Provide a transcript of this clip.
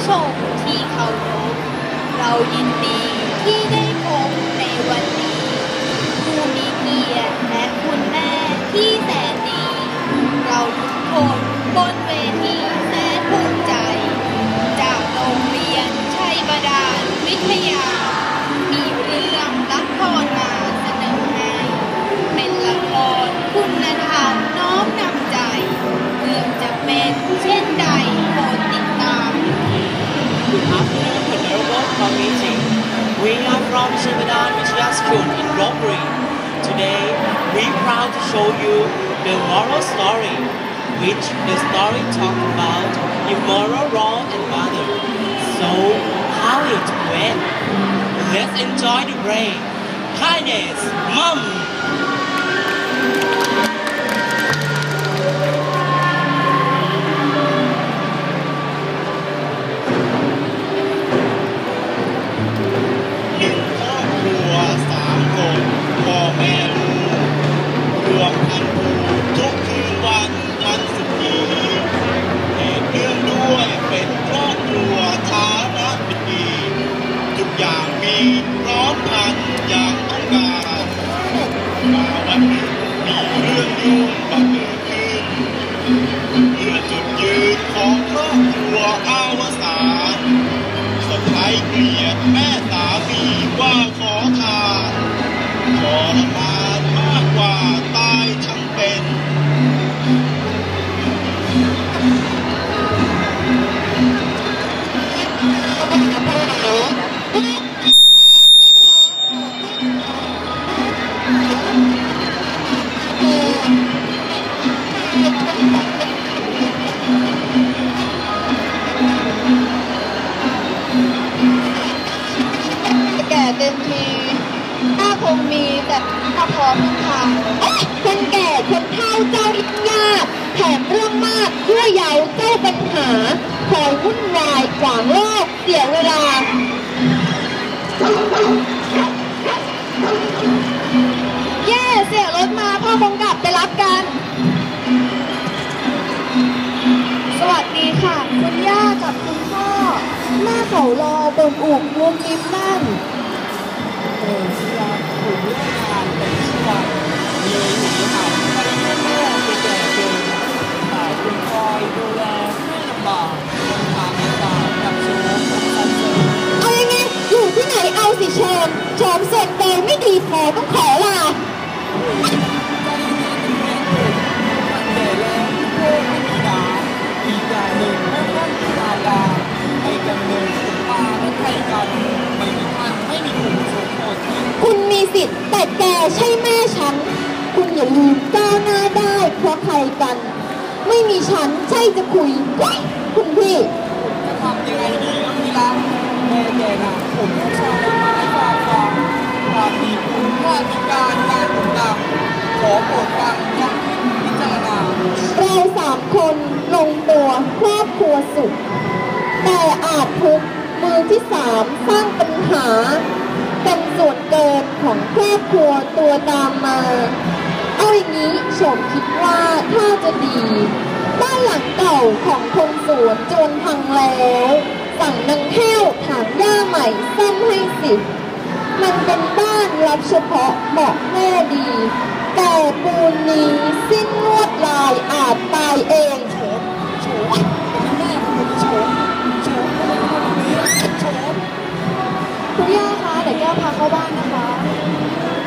ผู้ชมที่เคารพเรายินดีที่ได้ Good afternoon, Honorable Committee. We are from Shibadan Vijaya School in Robbery. Today, we are proud to show you the moral story, which the story talk about immoral wrong and mother. So, how it went? Let's enjoy the break. Kindness, mom. อย่างต้องการมาวันหนึ่งมีเรื่องยุ่งบังเกิดขึ้นเพื่อจุดยืนของครอบครัวอาวสานสะพ้ายเกลียดแม่สามีว่าขอทานทรมานมากกว่าตายทั้งเป็น เต็มทีถ้าคงมีแต่ถ้าพร้อมทุกทางคนแก่คนเฒ่าเจ้ายิ่งยากแถมเรื่องมากเพื่อเยาเจ้าปัญหาคอยวุ่นวายขวางโลกเสียเวลาแย่เสียรถมาพ่อคงกลับไปรับกัน สวัสดีค่ะ คุณย่ากับคุณพ่อหน้าเขารอบนอู่มุมยิ้มนั่น เออเชื่อผมเสิทธิ์ แต่แกใช่แม่ฉัน คุณอย่าลืมก้าวหน้าได้เพราะใครกัน ไม่มีฉันใช่จะคุยเฮ้ยคุณพี่ขอโปรดฟังยังคิดพิจารณาเราสามคนลงตัวครอบครัวสุข แต่อาจทุกข์มือที่สามสร้างปัญหา เป็นส่วนเกินของครอบครัวตัวตามมา เอาอย่างนี้ชมคิดว่าถ้าจะดี บ้านหลังเก่าของคนสวนจนพังแล้ว สั่งนางแห้วถางหญ้าใหม่ซ่อมให้สิมันเป็นบ้านรับเฉพาะเหมาะแน่ดี แต่ปูนนี้สิ้นลวดลายอาจตายเองโฉมโฉมเป็นแม่โฉมโฉมโฉมคุณย่า คะเดี๋ยวแก้วพาเข้าบ้านนะคะโ